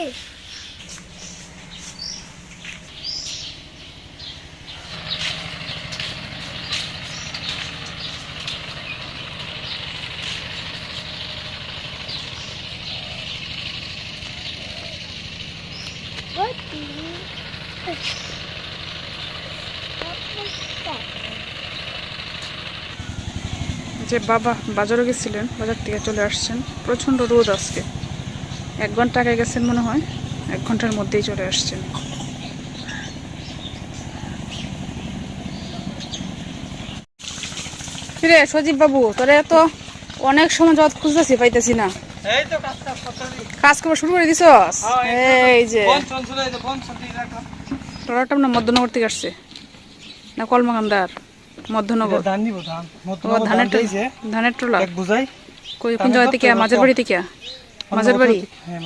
That? যে বাবা বাজারে গেছিলেন বাজার থেকে চলে আসছেন প্রচণ্ড রোদ আজকে এক ঘণ্টা আগে গেছেন মনে হয়? এক ঘণ্টার মধ্যেই চলে আসছেন। কিরে সজীব বাবু তোরে তো অনেক সময় যাওয়াত খুঁজতেছি পাইতেছি না। কাজ করা শুরু করে দিছস? এই যে। তোরাটা না মধ্যনগর থেকে আসছে। না কলমাকান্দার মধ্যনগর। ধানের ধানের কই কোন জায়গা থেকে? মাঝের বাড়ি থেকে? মাঝের বাড়ি? হ্যাঁ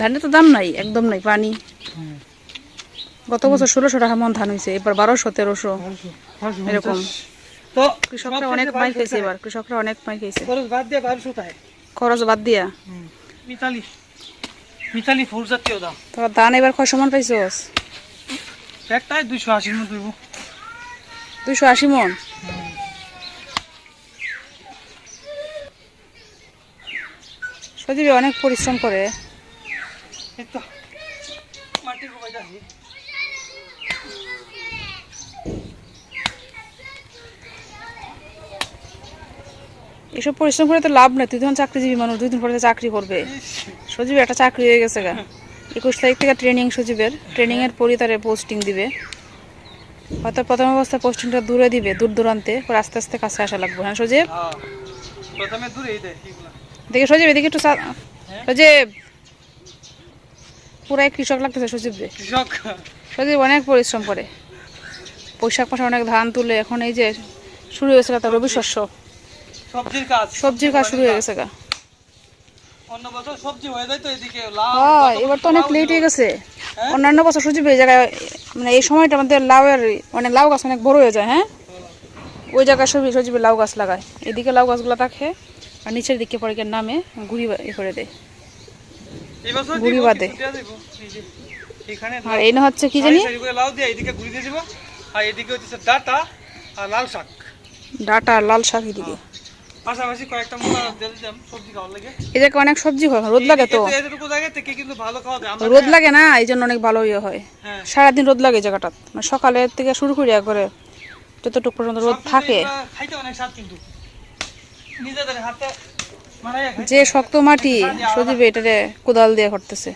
ধানের তো দাম নাই একদম নাই পানি। গত বছর ষোলোশো টাকা মন ধান হয়েছে এবার বারোশো তেরোশো এরকম। তো কৃষকরা অনেক মাই খাইছে এবার কৃষকরা অনেক মাই খাইছে খরচ বাদ দিয়ে বারোশো তাই? খরচ বাদ দিয়া? মিতালি মিতালি ফুল জাতীয় দাম। তোরা ধান এবার কয় সমান একটাই দুইশো মতো দেবো দুইশো আশি মন? সজীবে অনেক পরিশ্রম করে। এসব পরিশ্রম করে তো লাভ নেই। তুই তখন চাকরিজীবী মানুষ দুই দিন পরে চাকরি করবে। সজীবের একটা চাকরি হয়ে গেছে গা। একুশ তারিখ থেকে ট্রেনিং সজীবের। ট্রেনিং এর পরই তারে পোস্টিং দিবে। হয়তো প্রথম অবস্থায় পোস্টিংটা দূরে দিবে দূর দূরান্তে। আস্তে আস্তে কাছে আসা লাগবে। হ্যাঁ সজীব? হ্যাঁ। প্রথমে দূরেই দেয় দেখে সজীব এদিকে একটু সজীব! পুরাই কৃষক লাগতেছে সজীব রে। কৃষক? সজীব অনেক পরিশ্রম করে। পোশাক পাশা অনেক ধান তুলে এখন এই যে শুরু হয়েছে তার রবি শস্য। সবজির কাজ। সবজির কাজ শুরু হয়ে গেছে গা। অন্য বছর সবজি হয়ে যায় তো এদিকে লাউ এবার তো অনেক লেট হয়ে গেছে। হ্যাঁ? অন্যান্য বছর সজীব এই জায়গায় মানে এই সময়টা আমাদের লাউয়ের মানে লাউ গাছ অনেক বড় হয়ে যায় হ্যাঁ? ওই জায়গায় সবই সজীবে লাউ গাছ লাগায়। এদিকে লাউ গাছগুলো থাকে আর নিচের দিকে পরে গিয়ে নামে গুড়ি বা- করে দেয়। দিব, বাদে। আর এই না হচ্ছে কি জানি? করে লাউ দিয়ে এদিকে ঘুরি দিয়ে দিব আর এদিকে হচ্ছে ডাটা আর লাল শাক। ডাটা আর লাল শাক এদিকে। পাশাপাশি কয়েকটা মোটা দিয়ে দিতাম সবজি খাওয়ার লাগে। এই অনেক সবজি হয় রোদ লাগে তো। এতটুকু জায়গা থেকে কিন্তু ভালো খাওয়া যায় রোদ লাগে না এই জন্য অনেক ভালো ইয়ে হয়। হ্যাঁ। সারাদিন রোদ লাগে জায়গাটা মানে সকালের থেকে শুরু করি একবারে যতটুকু পর্যন্ত রোদ থাকে। খাইতে অনেক স্বাদ কিন্তু নিজেদের হাতে মারাইয়া খাইতে যে শক্ত মাটি সজীব এটারে কোদাল দিয়ে করতেছে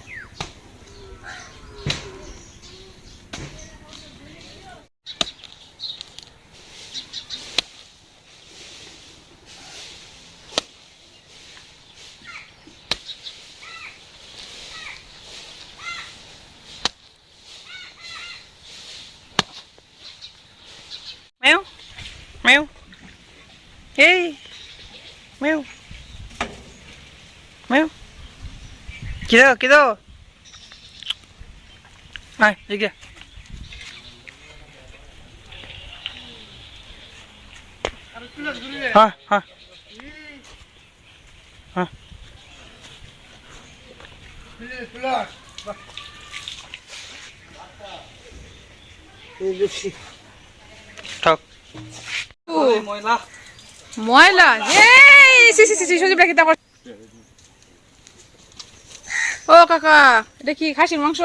কি দাও কি দাও আয় এগিয়ে হ্যাঁ হ্যাঁ হ্যাঁ থাক ময়লা ময়লা এই সি সি সি সি সজীব রাখি তারপর ও কাকা এটা কি খাসির মাংস?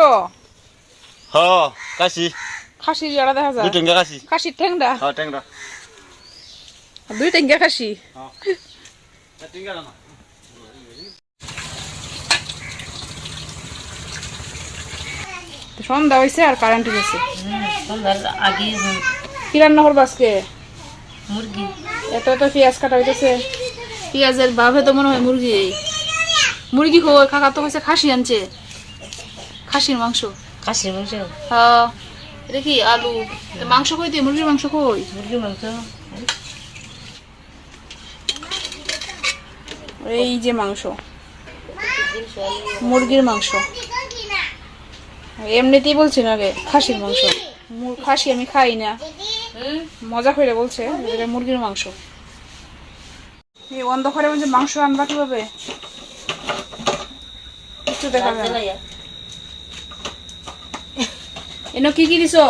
হ কাশি খাসির ইয়ারা দেখা যায়। দুই টেঙ্গা খাসির হ্যাঁ টেঙ্গা দুই টেঙ্গা খাসি? টেঙ্গা না। সন্ধ্যা হয়েছে আর কারেন্ট গেছে কি রান্না করব আজকে? মুরগি। এত এত পেঁয়াজ কাটা হইতেছে। পেঁয়াজের বাভে তো মনে হয় মুরগি। মুরগি কই কাকা তো হয়েছে খাসি আনছে। খাসির মাংস। খাসির মাংস? হ্যাঁ এটা কি আলু? মাংস কই দিয়ে? মুরগির মাংস কই? মুরগির মাংস। এই যে মাংস। মুরগির মাংস। এমনিতেই বলছি না আগে খাসির মাংস। খাসি আমি খাই না। মজা করে বলছে মুরগির মাংস। এই অন্ধকারে বলছে মাংস আনবা কীভাবে? দেখা যায় এনো কি কি দিছো?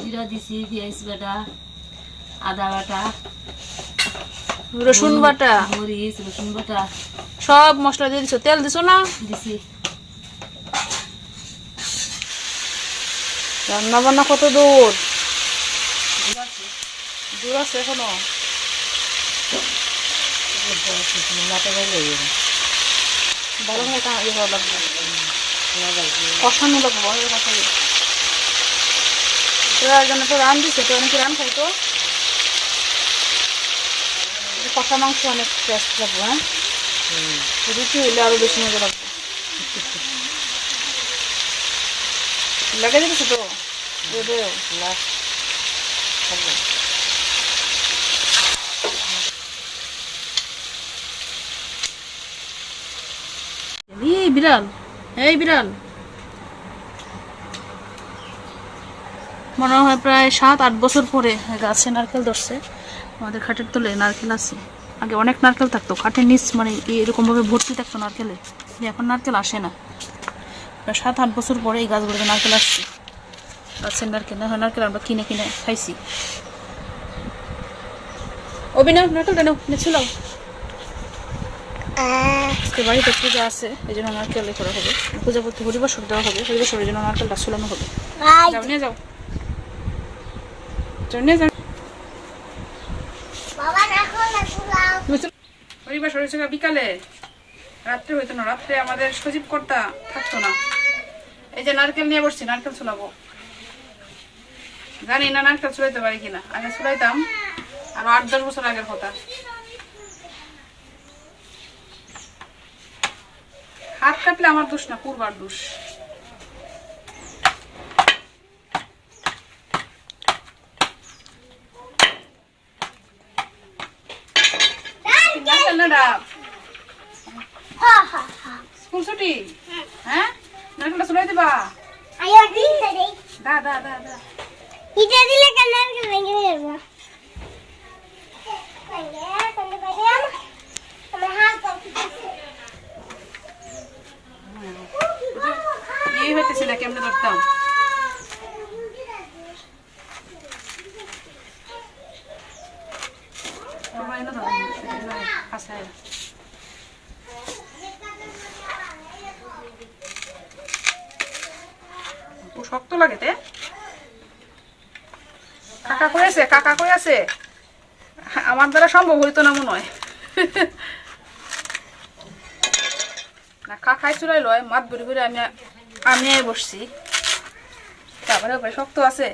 জিরা দিছি পেঁয়াজ বাটা আদা বাটা রসুন বাটা? মরিচ রসুন বাটা। সব মশলা দিয়ে দিছো? তেল দিছো না? দিছি। রান্না বান্না কত দূর? দূর আছে এখনও? ভালো ভাবে কা- ইয়ে লাগবে কষানো লাগবো। তোরা জন্য তো রান দিছে তো অনেকে কষা মাংস অনেক টেস্ট লাগবে হ্যাঁ রুটি হইলে আরও বেশি মজা লাগবে লাগে দিতেছে তো দে দে বিড়াল, এই বিড়াল। মনে হয় প্রায় সাত, আট বছর পরে গাছে নারকেল ধরছে। আমাদের খাটের তলে নারকেল আছে। আগে অনেক নারকেল থাকতো, খাটের নিচ মানে এরকমভাবে ভর্তি থাকতো নারকেলে। এখন নারকেল আসে না। প্রায় সাত, আট বছর পরে এই গাছগুলোতে নারকেল আসছে। গাছের নারকেল, না হয় নারকেল আমরা কিনে কিনে খাইছি। অভিনয় নারকেল দেন নিচ্ছিল আজকে বাড়িতে পূজা আছে এই জন্য নারকেল করা হবে। পূজা করতে হরিবাসর দেওয়া হবে হরিবাসরের জন্য নারকেলটা হবে। যাও নিয়ে যাও। নিয়ে যাও। বিকালে। রাত্রে হইতো না রাত্রে আমাদের সজীব কর্তা থাকতো না। এই যে নারকেল নিয়ে বসছি নারকেল ছুলাবো। জানি না নারকেল ছুলাইতে পারি কিনা। আগে ছুলাইতাম আরও আট দশ বছর আগের কথা। হাত কাটলে আমার দোষ না পূর্বার দোষ। স্কুল ছুটি? হ্যাঁ। নারকেলটা ছুলাই দিবা? দা দা দা দা। ইটা দিলে কেন ভেঙে যাব? আমার হাত এই হইতেছে না কেমনে ধরতাম শক্ত লাগে তে। কাকা কই আছে? কাকা কই আছে? আমার দ্বারা সম্ভব হইতো না মনে হয়। না কাকাই লয় মাত আমি আমি বসছি। তারপরে ওপরে শক্ত আছে।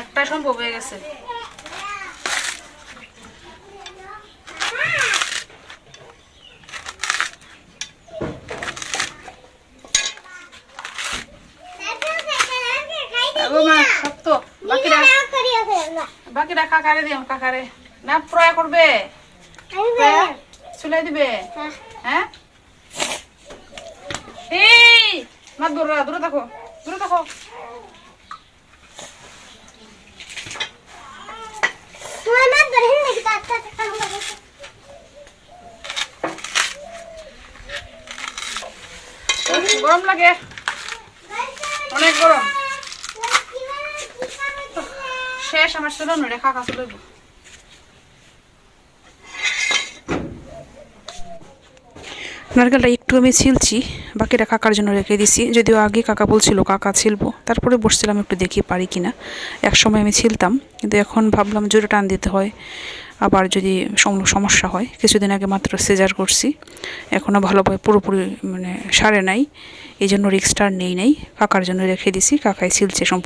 একটা সম্ভব হয়ে গেছে। বাকিরা কাকারে দিও কাকারে না প্রয়া করবে। চুলাই দিবে? হ্যাঁ। এই! মাত দূরে দূরে থাকো দূরে থাকো। গরম লাগে। অনেক গরম। শেষ আমার ছিল নড়ে কাকা চলে নারকেলটা একটু আমি ছিলছি, বাকিটা কাকার জন্য রেখে দিছি। যদিও আগে কাকা বলছিল, কাকা ছিলবো। তারপরে বসছিলাম একটু দেখি পারি কিনা। এক সময় আমি ছিলতাম, কিন্তু এখন ভাবলাম জোরে টান দিতে হয়। আবার যদি সমস্যা হয়, কিছুদিন আগে মাত্র সেজার করছি। এখনও ভালোভাবে পুরোপুরি মানে সারে নাই। এই জন্য রিক্সটা নেই নাই। কাকার জন্য রেখে দিছি, কাকাই ছিলছে সম্পূর্ণ।